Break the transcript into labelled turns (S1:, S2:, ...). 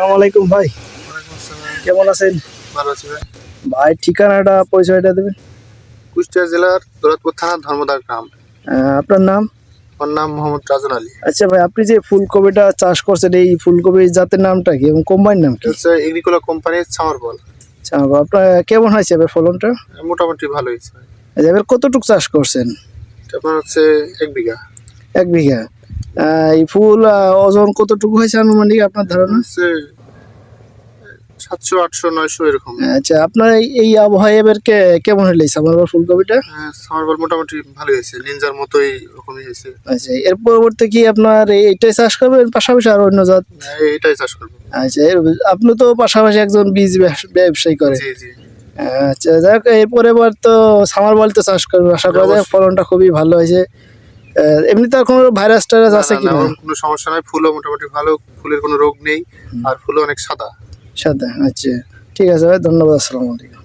S1: আসসালামু আলাইকুম ভাই। কেমন আছেন?
S2: ভালো আছি ভাই।
S1: ভাই ঠিকানাটা পরিচয়টা দেবেন?
S2: কুষ্টিয়া জেলার দৌলতপুর থানা ধর্মদার গ্রাম।
S1: আপনার নাম?
S2: আমার নাম মোহাম্মদ রাজন আলী।
S1: আচ্ছা ভাই আপনি যে ফুলকপিটা চাষ করছেন এই ফুলকপি জাতের নামটা কি এবং কোম্পানির নাম কি?
S2: হচ্ছে এগ্রিকোলা কোম্পানির ছামার বল
S1: আচ্ছা, আপনার কেমন হয়েছে এবার ফলনটা?
S2: মোটামুটি ভালো হয়েছে।
S1: আচ্ছা, এবার কতটুকু চাষ করছেন?
S2: আপনার হচ্ছে এক বিঘা।
S1: এক বিঘা। এই ফুল ওজন কতটুকু হয়েছে আনুমানিক আপনার ধারণা?
S2: সাতশো আটশো নয়শো এরকম।
S1: আচ্ছা আপনার এই- আবহাওয়া এবার কে- কেমন হলে আমার ফুলকপিটা?
S2: হ্যাঁ, ছামার বল মোটামুটি ভালো হয়েছে নিনজার মতোই ওরকমই হয়েছে।
S1: আচ্ছা এর পরবর্তী কি আপনার এইটাই চাষ করবেন পাশাপাশি আর অন্য জাত?
S2: হ্যাঁ, এটাই চাষ করব।
S1: আচ্ছা আপনি তো পাশাপাশি একজন বীজ ব্যবস- ব্যবসায়ী করে।
S2: জি জি।
S1: আচ্ছা যাক এরপরে এবার তো সামার বল তো চাষ করবেন আশা করা যায় ফলনটা খুবই ভালো হয়েছে। আহ, এমনিতে আর কোনো ভাইরাস টাইরাস আছে
S2: না,
S1: কি
S2: না কোনো? সমস্যা নাই। ফুলও মোটামুটি ভালো ফুলের কোনো রোগ নেই আর ফুলও অনেক সাদা।
S1: সাদা আচ্ছা। ঠিক আছে ভাই ধন্যবাদ আসসালামু আলাইকুম।